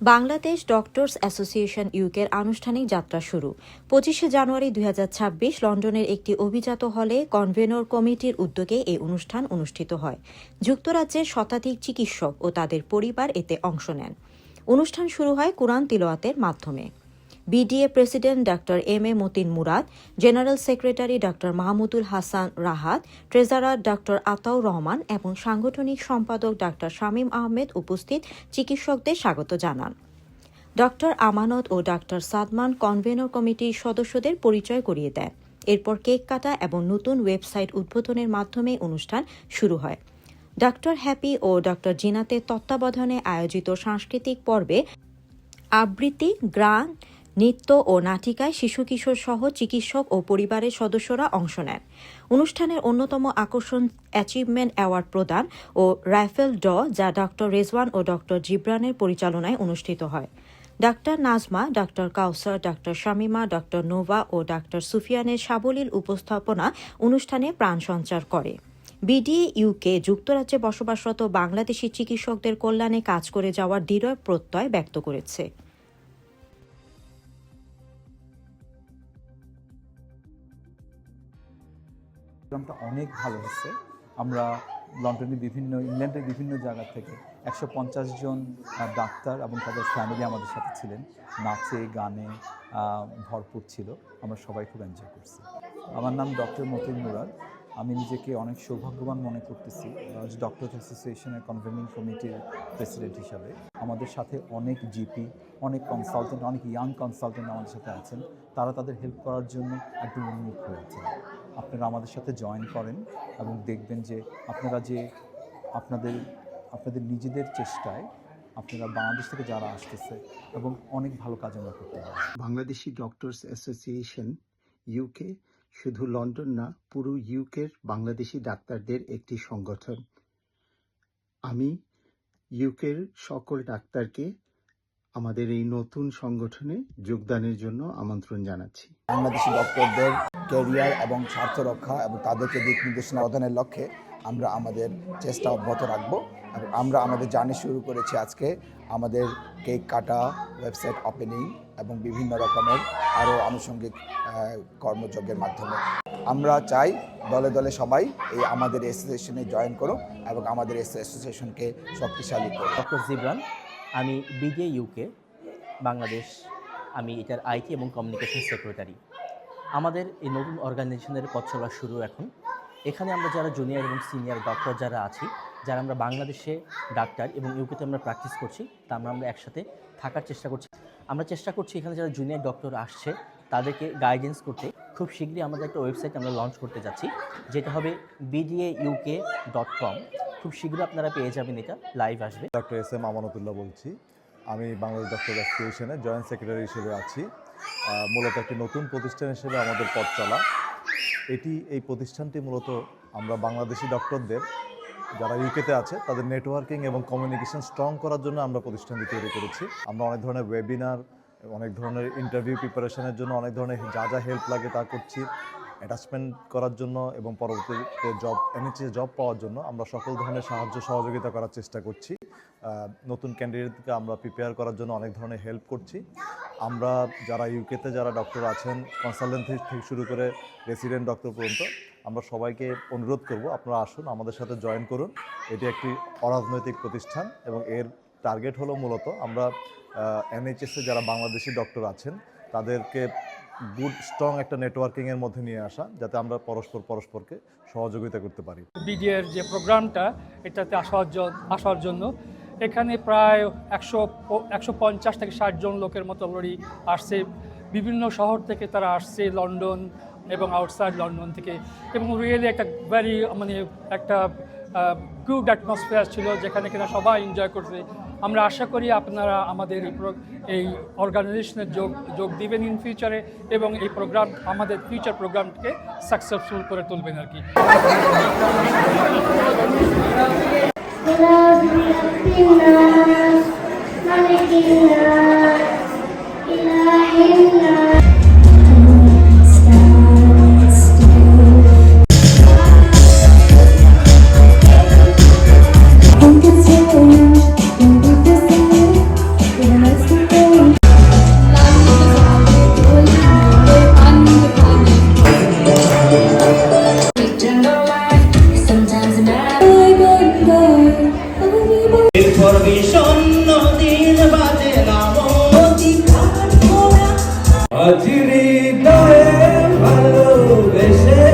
Bangladesh doctors association ইউকের আনুষ্ঠানিক যাত্রা শুরু। পঁচিশে জানুয়ারি দুই হাজার ছাব্বিশ লন্ডনের একটি অভিজাত হলে কনভেনর কমিটির উদ্যোগে এই অনুষ্ঠান অনুষ্ঠিত হয়। যুক্তরাজ্যের শতাধিক চিকিৎসক ও তাদের পরিবার এতে অংশ নেন। অনুষ্ঠান শুরু হয় কোরআন তিলোয়াতের মাধ্যমে। BDA president doctor M A Matin Murad general secretary doctor Mahmudul Hasan Rahat treasurer doctor Ataur Rahman এবং সাংগঠনিক সম্পাদক ডক্টর শামীম আহমেদ উপস্থিত চিকিৎসকদের স্বাগত জানান। ডক্টর আমানত ও ডক্টর সাদমান কনভেনর কমিটির সদস্যদের পরিচয় করিয়ে দেন। এরপর কেক কাটা এবং নতুন ওয়েবসাইট উদ্বোধনের মাধ্যমে অনুষ্ঠান শুরু হয়। ডক্টর হ্যাপি ও ডক্টর জিনাতের তত্ত্বাবধানে আয়োজিত সাংস্কৃতিক পর্বে আবৃত্তি গ্রান নৃত্য ও নাটিকায় শিশু, কিশোর সহ চিকিৎসক ও পরিবারের সদস্যরা অংশ নেন। অনুষ্ঠানের অন্যতম আকর্ষণ অ্যাচিভমেন্ট অ্যাওয়ার্ড প্রদান ও রাইফেল ড, যা ডক্টর রেজওয়ান ও ডক্টর জিব্রানের পরিচালনায় অনুষ্ঠিত হয়। ডাক্তার নাজমা ডাক্তার কাউসার ডাক্তার শামিমা ডক্টর নোভা ও ডাক্তার সুফিয়ানের সাবলীল উপস্থাপনা অনুষ্ঠানে প্রাণ সঞ্চার করে। বিডিএ ইউকে যুক্তরাজ্যে বসবাসরত বাংলাদেশি চিকিৎসকদের কল্যাণে কাজ করে যাওয়ার দৃঢ় প্রত্যয় ব্যক্ত করেছে। প্রোগ্রামটা অনেক ভালো হচ্ছে। আমরা লন্ডনের বিভিন্ন, ইংল্যান্ডের বিভিন্ন জায়গা থেকে একশো পঞ্চাশ জন ডাক্তার এবং তাদের ফ্যামিলি আমাদের সাথে ছিলেন। নাচে, গানে ভরপুর ছিল। আমরা সবাই খুব এনজয় করছি। আমার নাম ডক্টর মতিন মুরাদ। আমি নিজেকে অনেক সৌভাগ্যবান মনে করতেছি। ডক্টর অ্যাসোসিয়েশনের কনভেনিং কমিটির প্রেসিডেন্ট হিসাবে। আমাদের সাথে অনেক জিপি অনেক কনসালটেন্ট অনেক ইয়াং কনসালটেন্ট আমাদের সাথে আছেন। তারা তাদের হেল্প করার জন্য একদম উন্মুখ হয়ে আছেন আপনারা আমাদের সাথে জয়েন করেন এবং দেখবেন যে আপনারা যে আপনাদের আপনাদের নিজেদের চেষ্টায় আপনারা বাংলাদেশ থেকে যারা আসতেছে এবং অনেক ভালো কাজ আমরা করতে পারি বাংলাদেশি ডক্টরস অ্যাসোসিয়েশন ইউকে শুধু লন্ডন না, পুরো ইউকের বাংলাদেশি ডাক্তারদের একটি সংগঠন। আমি ইউকের সকল ডাক্তারকে আমাদের এই নতুন সংগঠনে যোগদানের জন্য আমন্ত্রণ জানাচ্ছি। বাংলাদেশি ডক্টরদের ক্যারিয়ার এবং স্বার্থ রক্ষা এবং তাদেরকে দিক নির্দেশনা প্রদানের লক্ষ্যে আমরা আমাদের চেষ্টা অব্যাহত রাখব এবং আমরা আমাদের জার্নি শুরু করেছি আজকে। আমাদের কেক কাটা ওয়েবসাইট ওপেনিং এবং বিভিন্ন রকমের আরও আনুষঙ্গিক আহ, কর্মযজ্ঞের মাধ্যমে। আমরা চাই দলে দলে সবাই এই আমাদের অ্যাসোসিয়েশনে জয়েন করুক এবং আমাদের অ্যাসোসিয়েশনকে শক্তিশালী করুক। ডক্টর জিবরান আমি বিডিএ ইউকে, বাংলাদেশ, আমি এটার আইটি এবং কমিউনিকেশন সেক্রেটারি। আমাদের এই নতুন অর্গানাইজেশনের পথ চলা শুরু এখন। এখানে আমরা যারা জুনিয়র এবং সিনিয়র ডক্টর যারা আছি, যারা আমরা বাংলাদেশে ডাক্তার এবং ইউকেতে আমরা প্র্যাকটিস করছি, তা আমরা আমরা একসাথে থাকার চেষ্টা করছি। আমরা চেষ্টা করছি এখানে যারা জুনিয়র ডক্টর আসছে, তাদেরকে গাইডেন্স করতে। খুব শীঘ্রই আমাদের একটা ওয়েবসাইট আমরা লঞ্চ করতে যাচ্ছি, যেটা হবে বিডিএ ইউকে ডট কম খুব শীঘ্রই আপনারা পেয়ে যাবেন এটা লাইভ আসবে। ডক্টর এস এম আমানতুল্লাহ বলছি। আমি বাংলাদেশ ডক্টর অ্যাসোসিয়েশনের জয়েন্ট সেক্রেটারি হিসেবে আছি। মূলত একটি নতুন প্রতিষ্ঠান হিসেবে আমাদের পথ চলা। এটি, এই প্রতিষ্ঠানটি মূলত আমরা বাংলাদেশি ডক্টরদের যারা ইউকেতে আছে, তাদের নেটওয়ার্কিং এবং কমিউনিকেশন স্ট্রং করার জন্য আমরা প্রতিষ্ঠানটি তৈরি করেছি। আমরা অনেক ধরনের ওয়েবিনার অনেক ধরনের ইন্টারভিউ প্রিপারেশনের জন্য অনেক ধরনের যা যা হেল্প লাগে তা করছি। অ্যাটাচমেন্ট করার জন্য এবং পরবর্তীতে জব এনএচএ জব পাওয়ার জন্য আমরা সকল ধরনের সাহায্য, সহযোগিতা করার চেষ্টা করছি। নতুন ক্যান্ডিডেটকে আমরা প্রিপেয়ার করার জন্য অনেক ধরনের হেল্প করছি। আমরা যারা ইউকেতে যারা ডক্টর আছেন কনসালটেন্ট থেকে শুরু করে রেসিডেন্ট ডক্টর পর্যন্ত, আমরা সবাইকে অনুরোধ করব, আপনারা আসুন, আমাদের সাথে জয়েন করুন। এটি একটি অরাজনৈতিক প্রতিষ্ঠান এবং এর টার্গেট হলো মূলত আমরা এনএইচএসে যারা বাংলাদেশি ডক্টর আছেন, তাদেরকে গুড, স্ট্রং একটা নেটওয়ার্কিংয়ের মধ্যে নিয়ে আসা, যাতে আমরা পরস্পর পরস্পরকে সহযোগিতা করতে পারি। বিডিএর যে প্রোগ্রামটা, এটাতে আসার আসার জন্য, এখানে প্রায় একশো একশো পঞ্চাশ থেকে ষাট জন লোকের মতো অলরেডি আসছে। বিভিন্ন শহর থেকে তারা আসছে, লন্ডন এবং আউটসাইড লন্ডন থেকে। এবং রিয়েলি একটা ভেরি মানে একটা গুড অ্যাটমসফিয়ার ছিল, যেখানে কিনা সবাই এনজয় করছে। আমরা আশা করি আপনারা আমাদের এই অর্গানাইজেশনে যোগ যোগ দিবেন ইন ফিউচারে এবং এই প্রোগ্রাম আমাদের ফিউচার প্রোগ্রামকে সাকসেসফুল করে তুলবেন আর কি। Love you, হাজিরি দয়ে ভালোবেসে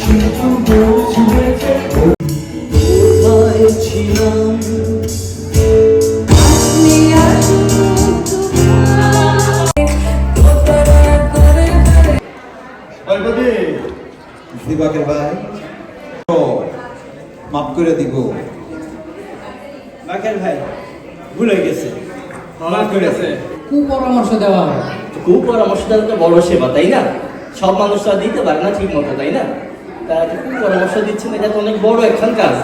শুধু বুঝেছে কোথায় ছিলাম। দিব। বাকের ভাই ভুলে গেছে। মাফ করে কুপরামর্শ দেওয়া হয়। কুপরামর্শ দেওয়া তো বড় সেবা, তাই না? সব মানুষরা দিতে পারে না ঠিক মতো তাই না? তা কুপরামর্শ দিচ্ছেন, এটা তো অনেক বড় একখান কাজ।